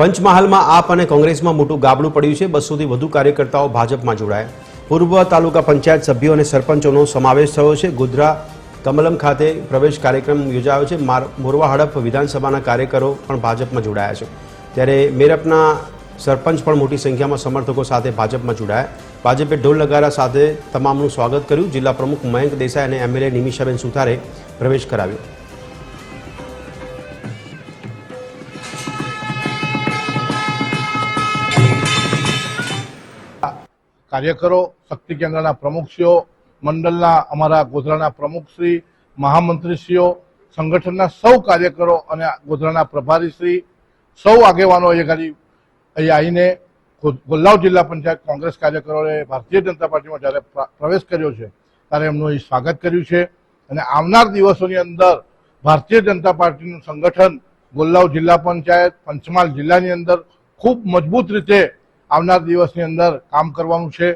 પંચમહાલમાં આપ અને કોંગ્રેસમાં મોટું ગાબડું પડ્યું છે. બસોથી વધુ કાર્યકર્તાઓ ભાજપમાં જોડાયા. પૂર્વ તાલુકા પંચાયત સભ્યો અને સરપંચોનો સમાવેશ થયો છે. ગોધરા કમલમ ખાતે પ્રવેશ કાર્યક્રમ યોજાયો છે. માર- મોરવા હડપ વિધાનસભાના કાર્યકરો પણ ભાજપમાં જોડાયા છે. ત્યારે મેરપના સરપંચ પણ મોટી સંખ્યામાં સમર્થકો સાથે ભાજપમાં જોડાયા. ભાજપે ઢોલ નગારા સાથે તમામનું સ્વાગત કર્યું. જિલ્લા પ્રમુખ મયંક દેસાઈ અને એમએલએ નિમિષાબેન સુથારે પ્રવેશ કરાવ્યો. કાર્યકરો, શક્તિ કેન્દ્રના પ્રમુખશ્રીઓ, મંડળના અમારા ગોધરાના પ્રમુખશ્રી, મહામંત્રીશ્રીઓ, સંગઠનના સૌ કાર્યકરો અને ગોધરાના પ્રભારીશ્રી, સૌ આગેવાનો એ ગાડી અહીં આવીને ગોલ્લાવ જિલ્લા પંચાયત કોંગ્રેસ કાર્યકરોએ ભારતીય જનતા પાર્ટીમાં જ્યારે પ્રવેશ કર્યો છે, ત્યારે એમનું અહીં સ્વાગત કર્યું છે અને આવનાર દિવસોની અંદર ભારતીય જનતા પાર્ટીનું સંગઠન ગોલ્લાવ જિલ્લા પંચાયત, પંચમહાલ જિલ્લાની અંદર ખૂબ મજબૂત રીતે આવનાર દિવસની અંદર કામ કરવાનું છે.